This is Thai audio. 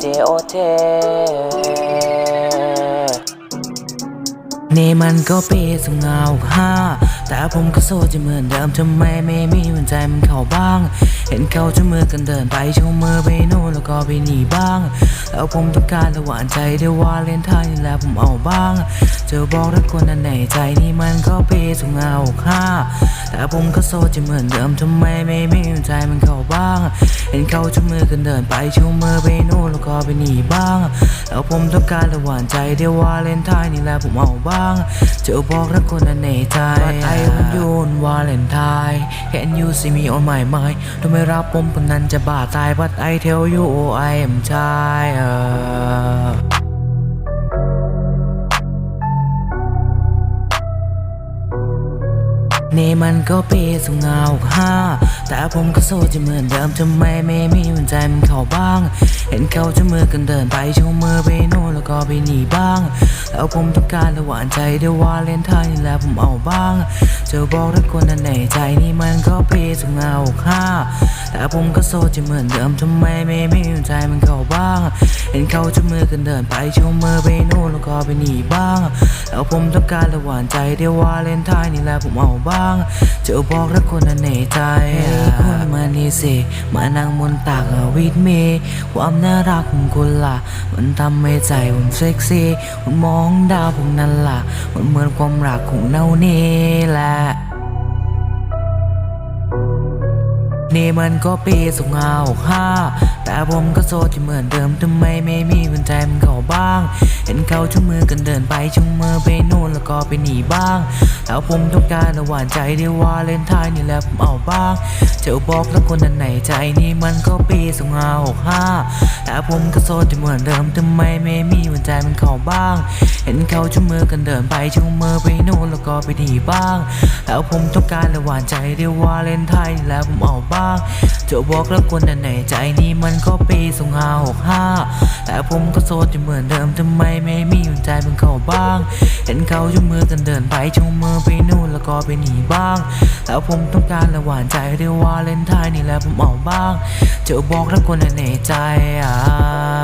เจโอเทนมันก็เปีสองเงาห้าแต่ผมก็โซจะเหมือนเดิมทำไมไม่มีวันใจมันเข้าบ้าง เห็นเขาจะมือกันเดินไปชูมือไปโน่แล้วก็ไปหนีบ้าง แล้วผมต้องการระหว่างใจได้ว่าเล่นท่าแล้วผมเอาบ้างเจอบอกรักคนในใจนี่มันก็ปีสงเงาห้าแต่ผมก็โซจะเหมือนเดิมทำไมไม่มีหัวใจมันเข้าบ้าง เห็นเขาจะมือกันเดินไปชูมือไปโน่นแล้วก็ไปนี่บ้าง แล้วผมต้องการระหว่างใจเดียววาเลนไทน์นี่แหละผมเอาบ้างเจอบอกรักคนในใจ But I want you on Valentine Can you see me on my mind ทำไมรับผมคนนั้นจะบ้าตาย But I tell you oh I am tired นี่มันก็ปีสงเงาห้าแต่ผมก็โซจะเหมือนเดิมทำไมไม่มีหัวใจมันเข้าบ้าง เห็นเขาจะมือกันเดินไปชูมือไปโน่นแล้วก็ไปหนีบ้าง แล้วผมต้องการระหว่างใจด้วยวาเลนทน์นี่แหละผมเอาบ้าง เจอบอกรักคนนั้นในใจนี่มันก็ปีสงเงาห้า แต่ผมก็โซจะเหมือนเดิมทำไมไม่มีหัวใจมันเข้าบ้าง เห็นเขาจะมือกันเดินไปชูมือไปโน่นแล้วก็ไปหนีบ้าง แล้วผมต้องการระหว่างใจเดียววาเลนไทน์นี่แหละผมเอาบ้างเจอบอกรักคนนั้นในใจคุณมานี่สิมานั่งบนตักวิดเมความน่ารักของคุณล่ะ มันทำให้ใจผมเซ็กซี่มันมองดาวผมนั่นล่ะ มันเหมือนความรักของเรานี่แหละ นี่มันก็ปีสงห้าห้าแต่ผมก็โซจะเหมือนเดิมทำไมไม่มีคนใจมันเขาบ้าง เห็นเขาชูมือกันเดินไปชูมือไปโน่นแล้วก็ไปหนีบ้าง แล้วผมต้องการระหว่างใจเดียววาเลนไทน์นี่แหละผมเอาบ้างเจ้าบอกแล้วคนนั้นไหนใจนี่มันก็ปีสองเงาหกห้าแต่ผมก็โซจะเหมือนเดิมทำไมไม่มีหัวใจมันเขาบ้าง เห็นเขาชูมือกันเดินไปชูมือไปโน่นแล้วก็ไปหนีบ้าง แล้วผมต้องการระหว่างใจเดียววาเลนไทน์นี่แหละผมเอาบ้างเจ้าบอกแล้วคนนั้นไหนใจนี่มันก็ปีสองเงาหกห้าแต่ผมก็โซจะเหมือนเดิมทำไมไม่มีหัวใจเป็นเขาบ้าง เห็นเขาชูมือกันเดินไปชูมือไปนู่นแล้วก็ไปหนีบ้าง แล้วผมต้องการระหว่านใจเรียววาเล่นไทายนี่แหละผมเอาบ้าง เจอบอกทั้งคนนั้นไหนใจอะ